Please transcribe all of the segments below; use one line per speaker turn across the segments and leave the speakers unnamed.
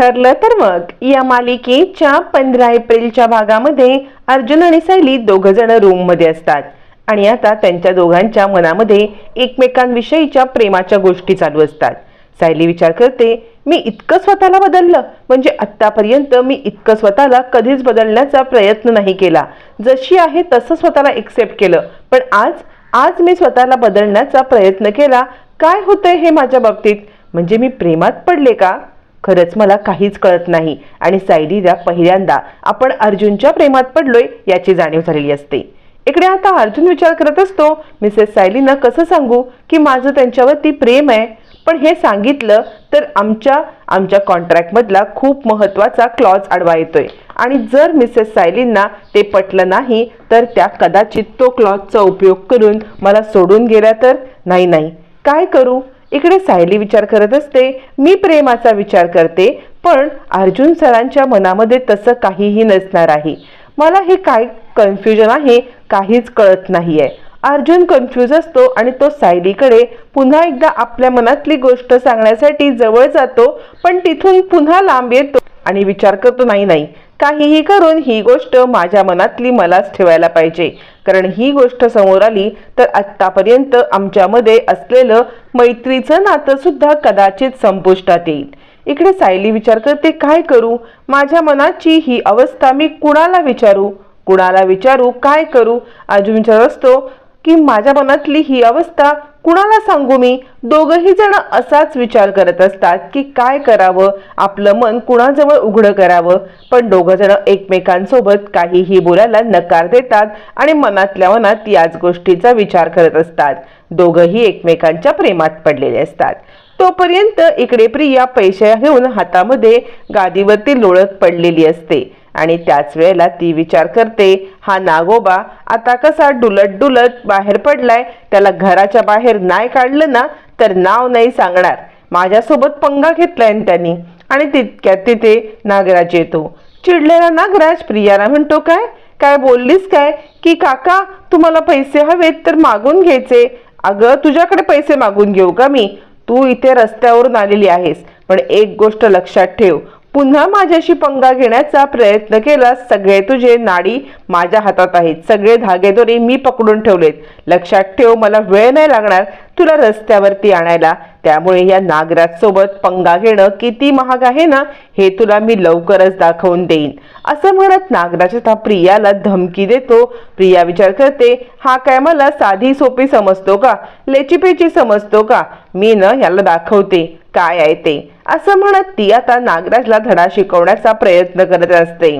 ठरलं तर मग. या मालिकेच्या पंधरा एप्रिलच्या भागामध्ये अर्जुन आणि सायली दोघ जण रूममध्ये असतात. आणि आता त्यांच्या दोघांच्या मनामध्ये एकमेकांविषयीच्या प्रेमाच्या गोष्टी चालू असतात. सायली विचार करते मी इतकं स्वतःला बदललं. म्हणजे आत्तापर्यंत मी इतकं स्वतःला कधीच बदलण्याचा प्रयत्न नाही केला. जशी आहे तसं स्वतःला एक्सेप्ट केलं. पण आज आज मी स्वतःला बदलण्याचा प्रयत्न केला. काय होतंय हे माझ्या बाबतीत? म्हणजे मी प्रेमात पडले का? खरंच मला काहीच कळत नाही. आणि सायलीला पहिल्यांदा आपण अर्जुनच्या प्रेमात पडलोय याची जाणीव झालेली असते. इकडे आता अर्जुन विचार करत असतो मिसेस सायलीनं कसं सांगू की माझं त्यांच्यावरती प्रेम आहे? पण हे सांगितलं तर आमच्या आमच्या कॉन्ट्रॅक्टमधला खूप महत्त्वाचा क्लॉज आडवा येतोय. आणि जर मिसेस सायलींना ते पटलं नाही तर त्या कदाचित तो क्लॉजचा उपयोग करून मला सोडून गेल्या तर? नाही नाही. काय करू? इकडे सायली विचार करत असते मी प्रेमाचा विचार करते पण अर्जुन सरांच्या मनामध्ये तसं काहीही नसणार आहे. मला हे काय कन्फ्युजन आहे काहीच कळत नाहीये. अर्जुन कन्फ्यूज असतो आणि तो सायलीकडे पुन्हा एकदा आपल्या मनातली गोष्ट सांगण्यासाठी जवळ जातो पण तिथून पुन्हा लांब येतो आणि विचार करतो नाही नाही काहीही करून ही गोष्ट माझ्या मनातली मलाच ठेवायला पाहिजे. कारण ही गोष्ट समोर आली तर आत्तापर्यंत आमच्यामध्ये असलेलं मैत्रीचं नातं सुद्धा कदाचित संपुष्टात येईल. इकडे सायली विचार करते काय करू? माझ्या मनाची ही अवस्था मी कुणाला विचारू? कुणाला विचारू? काय करू? अजून विचार असतो की माझ्या मनातली ही अवस्था कुणाला सांगू मी? दोघही जण असाच विचार करत असतात की काय करावं? आपलं मन कुणाजवळ उघडं करावं? पण दोघं जण एकमेकांसोबत काहीही बोलायला नकार देतात आणि मनातल्या मनात याच गोष्टीचा विचार करत असतात. दोघंही एकमेकांच्या प्रेमात पडलेले असतात. तोपर्यंत इकडे प्रिया पैसे घेऊन हातामध्ये गादीवरती लोळत पडलेली असते. आणि त्याच वेळेला ती विचार करते हा नागोबा आता कसा डुलत डुलत बाहेर पडलाय त्याला घराच्या बाहेर नाही काढलं ना तर नाव नाही सांगणार. माझ्यासोबत पंगा घेतलाय त्यांनी. आणि तितक्यात तिथे नागराज येतो. चिडलेला नागराज प्रियाला म्हणतो काय? काय बोललीस काय? की काका तुम्हाला पैसे हवेत तर मागून घ्यायचे. अगं तुझ्याकडे पैसे मागून घेऊ का मी? तू इथे रस्त्यावरून आलेली आहेस पण एक गोष्ट लक्षात ठेव. पुन्हा माझ्याशी पंगा घेण्याचा प्रयत्न केला. सगळे तुझे नाडी माझ्या हातात आहेत. सगळे धागेदोरे मी पकडून ठेवलेत. लक्षात ठेव मला वेळ नाही लागणार तुला रस्त्यावरती आणायला. त्यामुळे या नागराज सोबत पंगा घेणं किती महाग आहे ना? हे तुला मी लवकरच दाखवून देईन. असं म्हणत नागराज आता प्रियाला धमकी देतो. प्रिया विचार करते हा काय मला साधी सोपी समजतो का? लेचीपेची समजतो का? मी न याला दाखवते. काय आहे ते? असं म्हणत ती आता नागराजला धडा शिकवण्याचा प्रयत्न करत असते.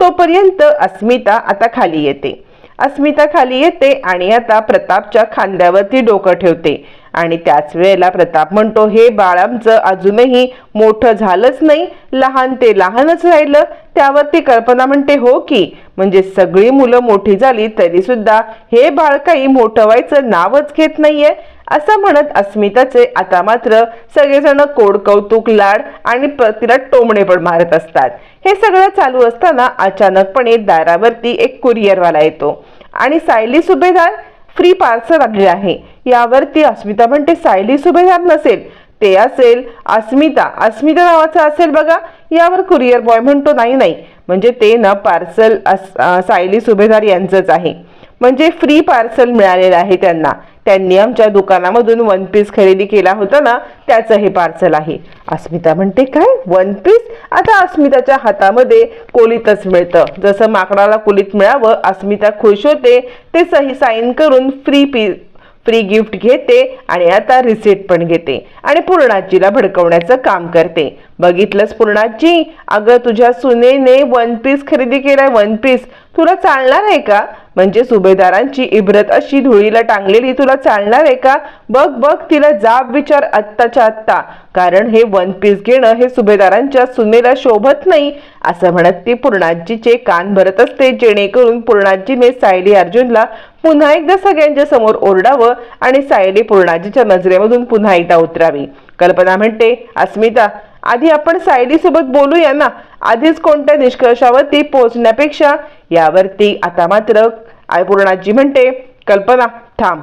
तोपर्यंत अस्मिता आता खाली येते. अस्मिता खाली येते आणि आता प्रतापच्या खांद्यावरती डोकं ठेवते. आणि त्याच वेळेला प्रताप म्हणतो हे बाळ आमचं अजूनही मोठं झालंच नाही. लहान ते लहानच राहिलं. त्यावरती कल्पना म्हणते हो की म्हणजे सगळी मुलं मोठी झाली तरी सुद्धा हे बाळ काही मोठं व्हायचं नावच घेत नाहीये. असं म्हणत अस्मिताचे आता मात्र सगळेजण कोड कौतुक लाड आणि तिला टोमणे पण मारत असतात. हे सगळं चालू असताना अचानकपणे दारावरती एक कुरिअरवाला येतो आणि सायली सुभेदार फ्री पार्सल आलेले आहे. यावरती अस्मिता म्हणते सायली सुभेदार नसेल ते असेल अस्मिता. अस्मिता नावाचं असेल बघा यावर कुरिअर बॉय म्हणतो नाही नाही. म्हणजे ते ना पार्सल सायली सुभेदार यांचंच आहे. म्हणजे फ्री पार्सल मिळालेलं आहे त्यांना. त्यांनी आमच्या दुकानामधून वन पीस खरेदी केला होता ना त्याचं हे पार्सल आहे. अस्मिता म्हणते काय? वन पीस आता अस्मिताच्या हातामध्ये कोलीतच मिळतं. जसं माकडाला कोलीत मिळावं अस्मिता खुश होते ते सही साईन करून फ्री पी फ्री गिफ्ट घेते आणि आता रिसेट पण घेते आणि पूर्णाजीला भडकवण्याचं काम करते. बघितलंस पूर्णाजी? अगं तुझ्या सुनेने वन पीस खरेदी केलाय वन पीस तुला चालणार आहे का? म्हणजे सुभेदारांची इब्रत अशी धुळीला टांगलेली तुला चालणार आहे का? बघ बघ तिला जाब विचार आत्ताच्या आत्ता. कारण हे वन पीस घेणं हे सुभेदारांच्या सुनेला शोभत नाही असं म्हणत ती पूर्णाजीचे कान भरत असते. जेणेकरून पूर्णाजीने सायली अर्जुनला पुन्हा एकदा सगळ्यांच्या समोर ओरडावं आणि सायली पूर्णाजीच्या नजरेमधून पुन्हा एकदा उतरावी. कल्पना म्हणते अस्मिता आधी आपण सायली सोबत बोलूया ना? आधीच कोणत्या निष्कर्षावरती पोहोचण्यापेक्षा यावरती आता मात्र आयपूर्णाजी म्हणते कल्पना थांब.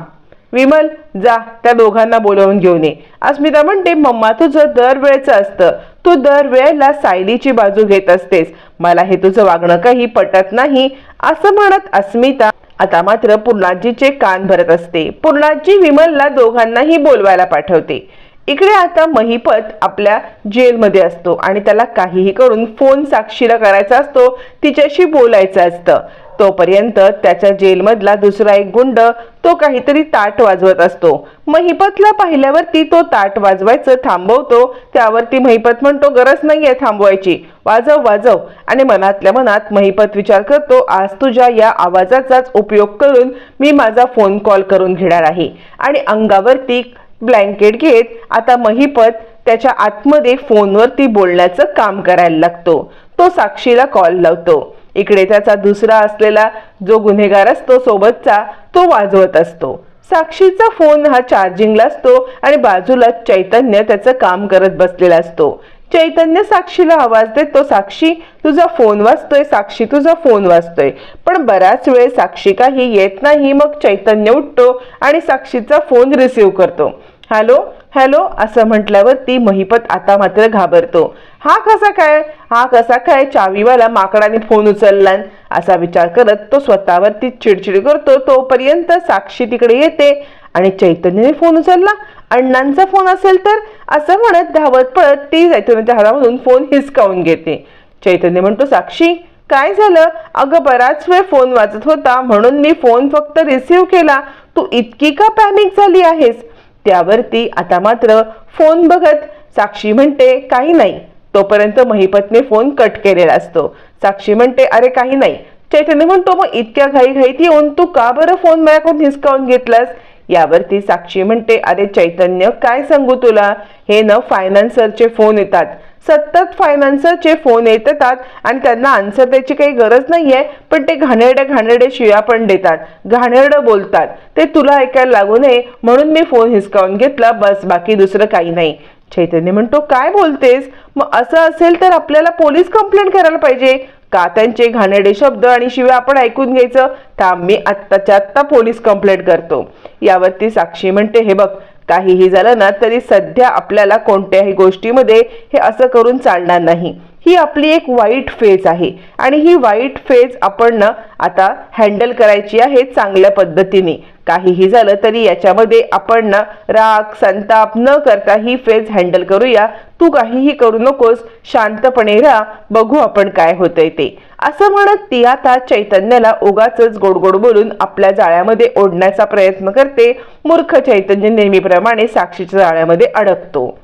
विमल जा त्या दोघांना बोलवून घेऊन ये. अस्मिता म्हणते मम्मा तुझं दरवेळेचं असतं. तू दरवेळेला सायलीची बाजू घेत असतेस. मला हे तुझं वागणं काही पटत नाही. असं म्हणत अस्मिता आता मात्र पूर्णाजीचे कान भरत असते. पूर्णाजी विमलला दोघांनाही बोलवायला पाठवते. इकडे आता महिपत आपल्या जेलमध्ये असतो आणि त्याला काहीही करून फोन साक्षीला करायचा असतो तिच्याशी बोलायचं असतं. तोपर्यंत त्याच्या जेलमधला दुसरा एक गुंड तो काहीतरी ताट वाजवत असतो. महिपतला पाहिल्यावरती तो ताट वाजवायचं थांबवतो. त्यावरती महिपत म्हणतो गरज नाहीये थांबवायची. वाजव वाजव. आणि मनातल्या मनात महिपत विचार करतो आज तुझ्या या आवाजाचाच उपयोग करून मी माझा फोन कॉल करून घेणार आहे. आणि अंगावरती ब्लँकेट घेत आता महिपत त्याच्या आतमध्ये फोनवरती बोलण्याचं काम करायला लागतो. तो साक्षीला कॉल लावतो. इकडे त्याचा दुसरा असलेला जो गुन्हेगार असतो सोबतचा तो वाजवत असतो. साक्षीचा फोन हा चार्जिंगला असतो आणि बाजूला चैतन्य त्याचं काम करत बसलेला असतो. चैतन्य साक्षीला आवाज देतो साक्षी तुझा फोन वाजतोय साक्षी तुझा फोन वाजतोय. पण बराच वेळ साक्षी काही येत नाही मग चैतन्य उठतो आणि साक्षीचा फोन रिसीव्ह करतो. हॅलो हॅलो असं म्हटल्यावर ती महिपत आता मात्र घाबरतो. हा कसा काय? हा कसा काय? चावीवाला माकडाने फोन उचलला. असा विचार करत तो स्वतःवरती चिडचिड करतो. तोपर्यंत साक्षी तिकडे येते आणि चैतन्यने फोन उचलला. अण्णांचा फोन असेल तर? असं म्हणत धावत पळत ती चैतन्याच्या हातामधून फोन हिसकावून घेते. चैतन्य म्हणतो साक्षी काय झालं? अगं बराच वेळ फोन वाजत होता. म्हणून मी फोन फक्त रिसीव्ह केला. तू इतकी का पॅनिक झाली आहेस? त्यावरती आता मात्र फोन बघत साक्षी म्हणते काही नाही. तोपर्यंत महिपतने फोन कट केलेला असतो. साक्षी म्हणते अरे काही नाही. चैतन्य म्हणतो मग इतक्या घाईघाईत येऊन तू का बरं फोन माझ्याकडून हिसकावून घेतलास? यावरती साक्षी म्हणते अरे चैतन्य काय सांगू तुला? हे ना फायनान्सरचे फोन येतात. सतत फायनान्सरचे फोन येत येतात आणि त्यांना आन्सर द्यायची काही गरज नाहीये पण ते घाणेरड्या घाणेरडे शिव्या पण देतात. घाणेरडं बोलतात. ते तुला ऐकायला लागू नये म्हणून मी फोन हिसकावून घेतला. बस बाकी दुसरं काही नाही. चैतन्य म्हणतो काय बोलतेस? मग असं असेल तर आपल्याला पोलीस कंप्लेंट करायला पाहिजे. का त्यांचे घाणेरडे शब्द आणि शिवाय आपण ऐकून घ्यायचं? थांब मी आत्ताच्या आत्ता पोलीस कंप्लेंट करतो. यावरती साक्षी म्हणते हे बघ काहीही झालं ना तरी सध्या आपल्याला कोणत्याही गोष्टीमध्ये हे असं करून चालणार नाही. ही आपली एक वाईट फेज आहे. आणि ही वाईट फेज आपण ना आता हँडल करायची आहे चांगल्या पद्धतीने. काहीही झालं तरी याच्यामध्ये आपण ना राग संताप न करता ही फेज हँडल करूया. तू काहीही करू नकोस शांतपणे राहा बघू आपण काय होतंय ते. असं म्हणत ती आता चैतन्याला उगाच गोड गोड बोलून आपल्या जाळ्यामध्ये ओढण्याचा प्रयत्न करते. मूर्ख चैतन्य नेहमीप्रमाणे साक्षीच्या जाळ्यामध्ये अडकतो.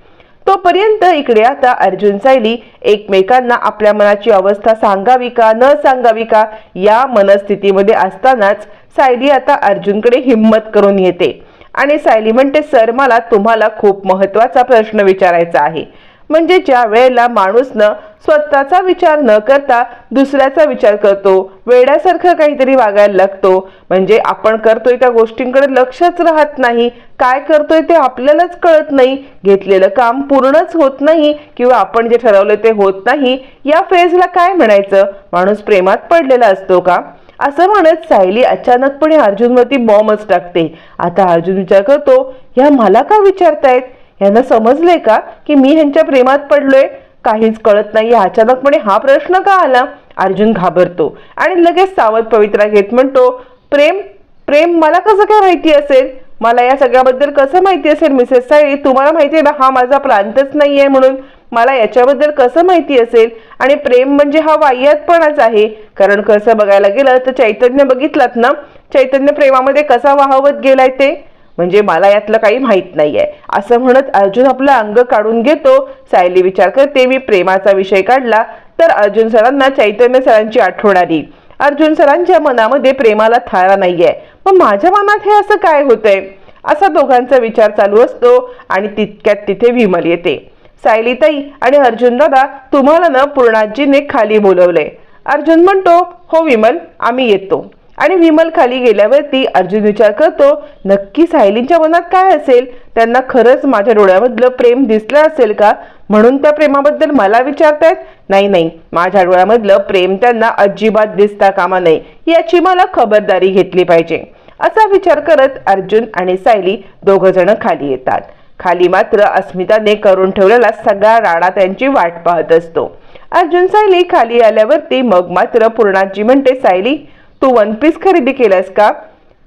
तोपर्यंत इकडे आता अर्जुन सायली एकमेकांना आपल्या मनाची अवस्था सांगावी का न सांगावी का या मनस्थितीमध्ये असतानाच सायली आता अर्जुनकडे हिंमत करून येते. आणि सायली म्हणते सर मला तुम्हाला खूप महत्त्वाचा प्रश्न विचारायचा आहे. म्हणजे ज्या वेळेला माणूसनं स्वतःचा विचार न करता दुसऱ्याचा विचार करतो वेड्यासारखं काहीतरी वागायला लागतो म्हणजे आपण करतोय त्या गोष्टींकडे लक्षच राहत नाही काय करतोय ते आपल्यालाच कळत नाही घेतलेलं काम पूर्णच होत नाही किंवा आपण जे ठरवलं ते होत नाही या फेजला काय म्हणायचं? माणूस प्रेमात पडलेला असतो का? असं म्हणत सायली अचानकपणे अर्जुनवरती बॉम्बच टाकते. आता अर्जुन विचार करतो ह्या मला का विचारतायत? यांना समजले का की मी ह्यांच्या प्रेमात पडलोय? काहीच कळत नाही. अचानकपणे हा प्रश्न का आला? अर्जुन घाबरतो आणि लगेच सावध पवित्रा घेत म्हणतो प्रेम प्रेम मला कसं काय माहिती असेल? मला या सगळ्याबद्दल कसं माहिती असेल मिसेस साई? तुम्हाला माहिती आहे ना हा माझा प्रांतच नाही आहे म्हणून. मला याच्याबद्दल कसं माहिती असेल? आणि प्रेम म्हणजे हा वाह्यातपणाच आहे. कारण कसं बघायला गेलं तर चैतन्य बघितलात ना? चैतन्य प्रेमामध्ये कसा वाहवत गेलाय ते? म्हणजे मला यातलं काही माहीत नाहीये. असं म्हणत अर्जुन आपलं अंग काढून घेतो. सायली विचार करते मी प्रेमाचा विषय काढला तर अर्जुन सरांना चैतन्य सरांची आठवण आली. अर्जुन सरांच्या मनामध्ये प्रेमाला थारा नाहीये. मग माझ्या मनात हे असं काय होतंय? असा दोघांचा विचार चालू असतो आणि तितक्यात तिथे विमल येते. सायलीताई आणि अर्जुन दादा तुम्हाला ना पूर्णाजीने खाली बोलवले अर्जुन म्हणतो हो विमल आम्ही येतो. आणि विमल खाली गेल्यावरती अर्जुन विचार करतो नक्की सायलींच्या मनात काय असेल? त्यांना खरंच माझ्या डोळ्यामधलं प्रेम दिसलं असेल का? म्हणून त्या प्रेमाबद्दल मला विचारतायत? नाही नाही. माझ्या डोळ्यामधलं प्रेम त्यांना अजिबात दिसता कामा नये. याची मला खबरदारी घेतली पाहिजे. असा विचार करत अर्जुन आणि सायली दोघं जण खाली येतात. खाली मात्र अस्मिताने करून ठेवलेला सगळा राणा त्यांची वाट पाहत असतो. अर्जुन सायली खाली आल्यावरती मग मात्र पूर्णाजी म्हणते सायली तू वन पीस खरेदी केलास का?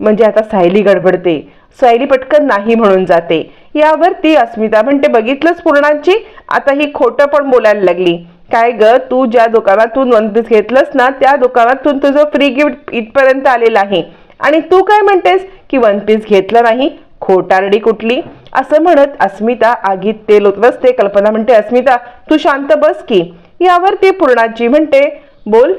म्हणजे आता सायली गडबडते. सायली पटकन नाही म्हणून जाते. यावर ती अस्मिता म्हणते बघितलंच पूर्णांची? आता ही खोटं पण बोलायला लागली. काय ग? तू ज्या दुकानातून वन पीस घेतलंस ना त्या दुकानातून तुझं फ्री गिफ्ट इथपर्यंत आलेलं आहे. आणि तू काय म्हणतेस? की वन पीस घेतलं नाही? खोटारडी कुठली? असं म्हणत अस्मिता आगीत तेल ओतत असते कल्पना म्हणते अस्मिता तू शांत बस की. यावर ती पूर्णाची म्हणते बोल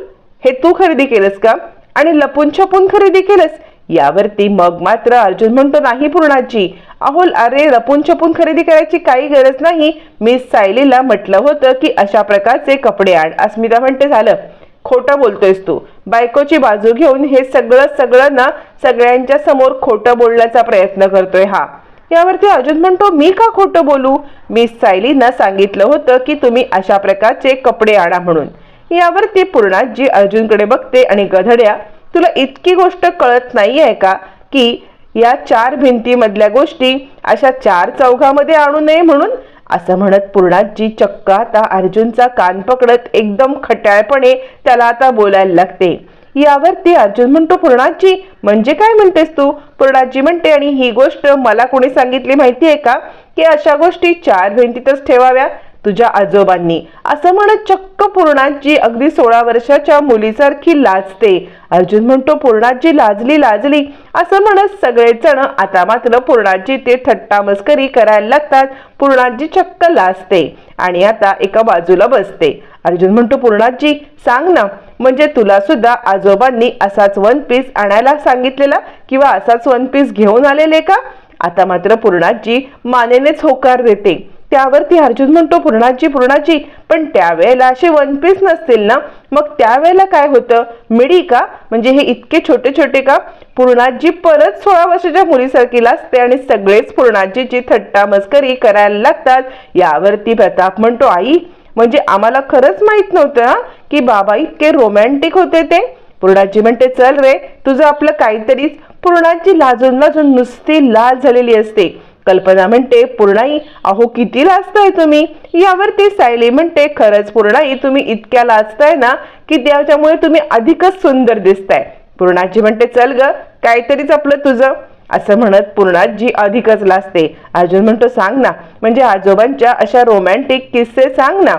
हे तू खरेदी केलंस का? आणि लपून छपून खरेदी केलंस. यावरती मग मात्र अर्जुन म्हणतो नाही पूर्णाची अहोल अरे लपून छपून खरेदी करायची काही गरज नाही. मी सायलीला म्हटलं होतं की अशा प्रकारचे कपडे आण. अस्मिता म्हणते झालं. खोटं बोलतोयस तू. बायकोची बाजू घेऊन हे सगळं सगळं ना सगळ्यांच्या समोर खोटं बोलण्याचा प्रयत्न करतोय हा. यावरती अर्जुन म्हणतो मी का खोटं बोलू? मी सायलीनं सांगितलं होतं की तुम्ही अशा प्रकारचे कपडे आणा म्हणून. यावर यावरती पूर्णाजी अर्जुनकडे बघते आणि गधड्या तुला इतकी गोष्ट कळत नाहीये का की या चार भिंतीमधल्या गोष्टी अशा चार चौघामध्ये आणू नये म्हणून? असं म्हणत पूर्णाजी चक्क आता अर्जुनचा कान पकडत एकदम खट्याळपणे त्याला आता बोलायला लागते. यावर ती अर्जुन म्हणतो पूर्णाजी म्हणजे काय म्हणतेस तू? पूर्णाजी म्हणते आणि ही गोष्ट मला कोणी सांगितली माहिती आहे का? की अशा गोष्टी चार भिंतीतच ठेवाव्या. तुझ्या आजोबांनी. असं म्हणत चक्क पूर्णाजी अगदी सोळा वर्षाच्या मुलीसारखी लाजते. अर्जुन म्हणतो पूर्णाजी लाजली लाजली. असं म्हणत सगळेजण आता मात्र पूर्णाजी ते थट्टा मस्करी करायला लागतात. पूर्णाजी चक्क लाजते आणि आता एका बाजूला बसते. अर्जुन म्हणतो पूर्णाजी सांग ना म्हणजे तुला सुद्धा आजोबांनी असाच वन पीस आणायला सांगितलेला किंवा असाच वन पीस घेऊन आलेले का? आता मात्र पूर्णाजी मानेनेच होकार देते. त्यावरती अर्जुन म्हणतो पूर्णाची पूर्णाची पण त्यावेळेला असे वन पीस नसतील ना? मग त्यावेळेला काय होतं? मिडी का? म्हणजे हे इतके छोटे छोटे का? पूर्णाजी परत सोळा वर्षाच्या मुलीसारखी लाजते आणि सगळेच पूर्णाजीची थट्टा मस्करी करायला लागतात यावरती प्रताप म्हणतो आई म्हणजे आम्हाला खरंच माहीत नव्हतं ना की बाबा इतके रोमॅन्टिक होते ते? पूर्णाजी म्हणते चल रे तुझं आपलं काहीतरीच. पूर्णाजी लाजून लाजून नुसती लाल झालेली असते. कल्पना म्हणते पूर्णाई अहो किती लाजताय तुम्ही? यावरती सायली म्हणते खरंच पूर्णाई तुम्ही इतक्या लाजताय ना की त्याच्यामुळे तुम्ही अधिकच सुंदर दिसताय. पूर्णाजी म्हणते चल ग काहीतरीच आपलं तुझं. असं म्हणत पूर्णाजी अधिकच लाजते. अर्जुन म्हणतो सांग ना म्हणजे आजोबांच्या अशा रोमॅन्टिक किस्से सांग ना.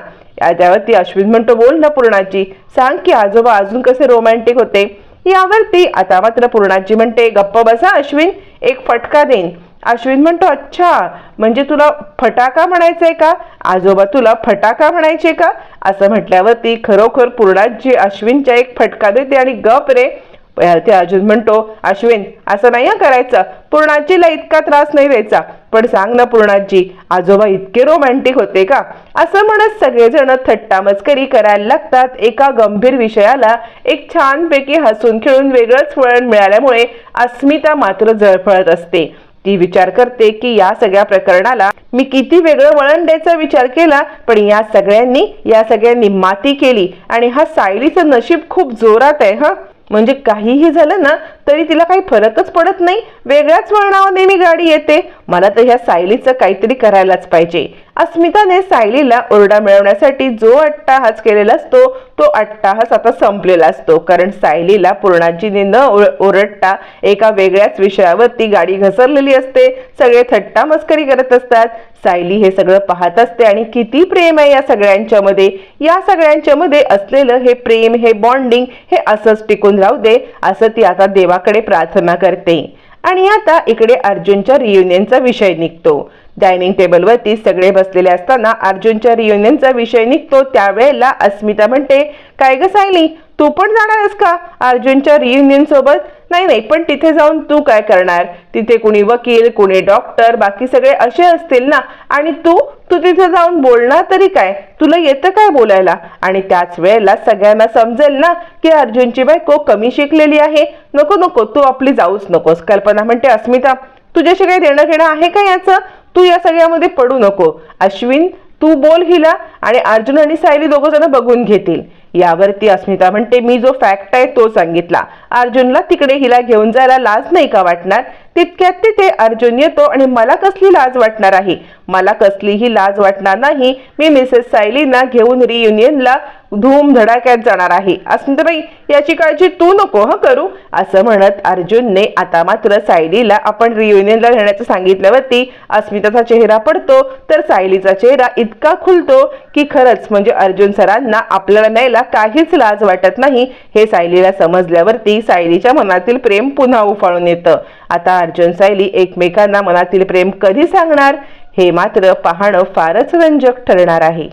त्यावरती अश्विन म्हणतो बोल ना पूर्णाजी सांग की आजोबा अजून कसे रोमॅन्टिक होते. यावरती आता मात्र पूर्णाजी म्हणते गप्प बसा अश्विन एक फटका देईन. अश्विन म्हणतो अच्छा म्हणजे तुला फटाका म्हणायचंय का? आजोबा तुला फटाका म्हणायचे का? असं म्हटल्यावरती खरोखर पूर्णाजी अश्विनच्या एक फटका देते आणि गप रे. ते अर्जुन म्हणतो अश्विन असं नाही करायचं. पूर्णाजीला इतका त्रास नाही द्यायचा पण सांग ना पूर्णाजी आजोबा इतके रोमॅन्टिक होते का? असं म्हणत सगळेजण थट्टा मस्करी करायला लागतात. एका गंभीर विषयाला एक छानपैकी हसून खेळून वेगळंच वळण मिळाल्यामुळे अस्मिता मात्र जळफळत असते. ती विचार करते की या सगळ्या प्रकरणाला मी किती वेगळं वळण द्यायचा विचार केला पण या सगळ्यांनी या सगळ्यांनी माती केली आणि हा सायलीचं नशीब खूप जोरात आहे हा? म्हणजे काहीही झालं ना तरी तिला काही फरकच पडत नाही. वेगळ्याच वळणावर नेहमी गाडी येते. मला तर ह्या सायलीचं काहीतरी करायलाच पाहिजे. अस्मिताने सायलीला ओरडा मिळवण्यासाठी जो अट्टाहास केलेला असतो तो अट्टाहास आता संपलेला असतो. कारण सायलीला पूर्णाजीने न ओरडता एका वेगळ्याच विषयावरती गाडी घसरलेली असते. सगळे थट्टा मस्करी करत असतात. सायली हे सगळं पाहत असते आणि किती प्रेम आहे या सगळ्यांच्या मध्ये या सगळ्यांच्या मध्ये असलेलं हे प्रेम हे बॉन्डिंग हे असंच टिकून राहू दे असं ती आता देवाकडे प्रार्थना करते. आणि आता इकडे अर्जुनच्या रियुनियनचा विषय निघतो. डायनिंग टेबलवरती सगळे बसलेले असताना अर्जुनच्या रियुनियनचा विषय निघतो त्यावेळेला अस्मिता म्हणते काय ग सायली तू पण जाणार आहेस का? अर्जुनच्या रियुनियन सोबत? नाही नाही पण तिथे जाऊन तू काय करणार? तिथे कुणी वकील कुणी डॉक्टर बाकी सगळे असे असतील ना? आणि तू? तू तिथे जाऊन बोलणार तरी काय? तुला येतं काय बोलायला? आणि त्याच वेळेला सगळ्यांना समजेल ना की अर्जुनची बायको कमी शिकलेली आहे. नको नको तू आपली जाऊच नकोस. कल्पना म्हणते अस्मिता तुझ्याशी काही देणं घेणं आहे का याचं? तू या सगळ्यामध्ये पडू नको. अश्विन तू बोल हिला आणि अर्जुन आणि सायली दोघं जण बघून घेतील. यावरती अस्मिता म्हणते मी जो फॅक्ट आहे तो सांगितला. अर्जुनला तिकडे हिला घेऊन जायला लाज नाही का वाटणार? तितक्यात तिथे अर्जुन येतो आणि मला कसली लाज वाटणार आहे? मला कसलीही लाज वाटणार नाही. मी मिसेस सायलीना घेऊन रियुनियनला धूम धडाक्यात जाणार आहे. अस्मिताबाई याची काळजी तू नको हं करू? असं म्हणत अर्जुनने आता मात्र सायलीला आपण रियुनियनला नेण्याचं सांगितल्यावरती अस्मिताचा चेहरा पडतो. तर सायलीचा चेहरा इतका खुलतो की खरंच म्हणजे अर्जुन सरांना आपल्याला न्यायला काहीच लाज वाटत नाही. हे सायलीला समजल्यावरती सायलीच्या मनातील प्रेम पुन्हा उफाळून येतं. आता अर्जुन सायली एकमेकांना मनातील प्रेम कधी सांगणार? हे मात्र पाहणं फारच रंजक ठरणार आहे.